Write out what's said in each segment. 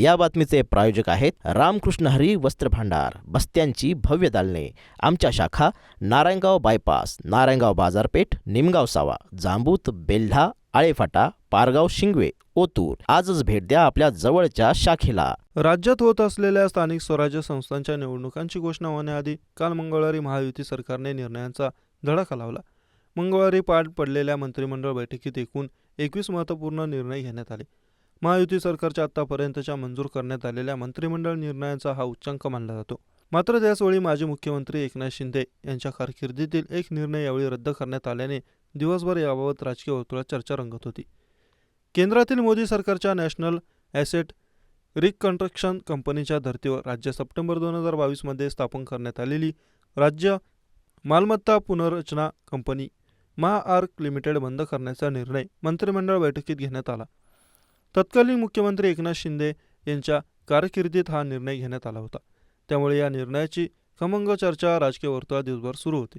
या बातमीचे प्रायोजक आहेत रामकृष्ण हरी वस्त्र भांडार बस्त्यांची भव्य दालने. आमच्या शाखा नारायणगाव बायपास नारायणगाव बाजारपेठ निमगाव सावा जांबूत बेल्हा आळेफाटा पारगाव शिंगवे ओतूर. आजच भेट द्या आपल्या जवळच्या शाखेला. राज्यात होत असलेल्या स्थानिक स्वराज्य संस्थांच्या निवडणुकांची घोषणा होण्याआधी काल मंगळवारी महायुती सरकारने निर्णयांचा धडाका लावला. मंगळवारी पार पडलेल्या मंत्रिमंडळ बैठकीत एकूण एकवीस महत्त्वपूर्ण निर्णय घेण्यात आले. महायुती सरकारच्या आतापर्यंतच्या मंजूर करण्यात आलेल्या मंत्रिमंडळ निर्णयांचा हा उच्चांक मानला जातो. मात्र त्याचवेळी माजी मुख्यमंत्री एकनाथ शिंदे यांच्या कारकिर्दीतील एक निर्णय यावेळी रद्द करण्यात आल्याने दिवसभर याबाबत राजकीय वर्तुळात चर्चा रंगत होती. केंद्रातील मोदी सरकारच्या नॅशनल ॲसेट रिकन्स्ट्रक्शन कंपनीच्या धर्तीवर राज्य सप्टेंबर दोन हजार बावीसमध्ये स्थापन करण्यात आलेली राज्य मालमत्ता पुनर्रचना कंपनी महाआर्क लिमिटेड बंद करण्याचा निर्णय मंत्रिमंडळ बैठकीत घेण्यात आला. तत्कालीन मुख्यमंत्री एकनाथ शिंदे यांच्या कारकिर्दीत हा निर्णय घेण्यात आला होता. त्यामुळे या निर्णयाची खमंग चर्चा राजकीय वर्तुळात दिवसभर सुरू होती.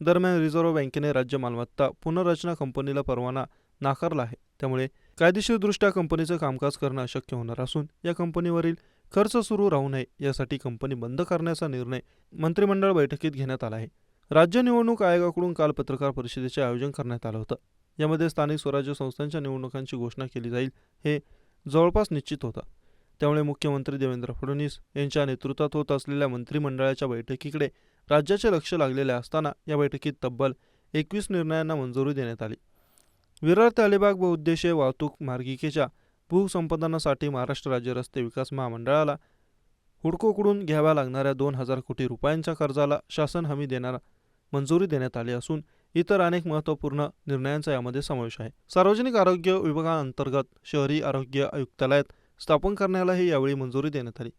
दरम्यान रिझर्व्ह बँकेने राज्य मालमत्ता पुनर्रचना कंपनीला परवाना नाकारला आहे. त्यामुळे कायदेशीरदृष्ट्या कंपनीचं कामकाज करणं अशक्य होणार असून या कंपनीवरील खर्च सुरू राहू नये यासाठी कंपनी बंद करण्याचा निर्णय मंत्रिमंडळ बैठकीत घेण्यात आला आहे. राज्य निवडणूक आयोगाकडून काल पत्रकार परिषदेचे आयोजन करण्यात आलं होतं. यामध्ये स्थानिक स्वराज्य संस्थांच्या निवडणुकांची घोषणा केली जाईल हे जवळपास निश्चित होतं. त्यामुळे मुख्यमंत्री देवेंद्र फडणवीस यांच्या नेतृत्वात होत असलेल्या मंत्रिमंडळाच्या बैठकीकडे राज्याचे लक्ष लागलेले असताना या बैठकीत तब्बल एकवीस निर्णयांना मंजुरी देण्यात आली. विरार ते अलिबाग बहुउद्देशीय वाहतूक मार्गिकेच्या भूसंपादनासाठी महाराष्ट्र राज्य रस्ते विकास महामंडळाला हुडकोकडून घ्याव्या लागणाऱ्या दोन हजार कोटी रुपयांच्या कर्जाला शासन हमी देणारा मंजुरी देण्यात आली असून इतर अनेक महत्त्वपूर्ण निर्णयांचा यामध्ये समावेश आहे. सार्वजनिक आरोग्य विभागाअंतर्गत शहरी आरोग्य आयुक्तालयात स्थापन करण्यालाही यावेळी मंजुरी देण्यात आली.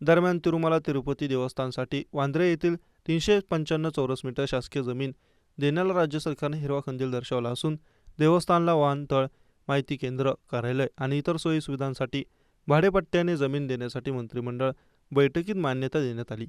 दरम्यान तिरुमला तिरुपती देवस्थानसाठी वांद्रे येथील तीनशे पंच्याण्णव चौरस मीटर शासकीय जमीन देण्याला राज्य सरकारने हिरवा कंदील दर्शवला असून देवस्थानला वाहनतळ माहिती केंद्र कार्यालय आणि इतर सोयी सुविधांसाठी भाडेपट्ट्याने जमीन देण्यासाठी मंत्रिमंडळ बैठकीत मान्यता देण्यात आली.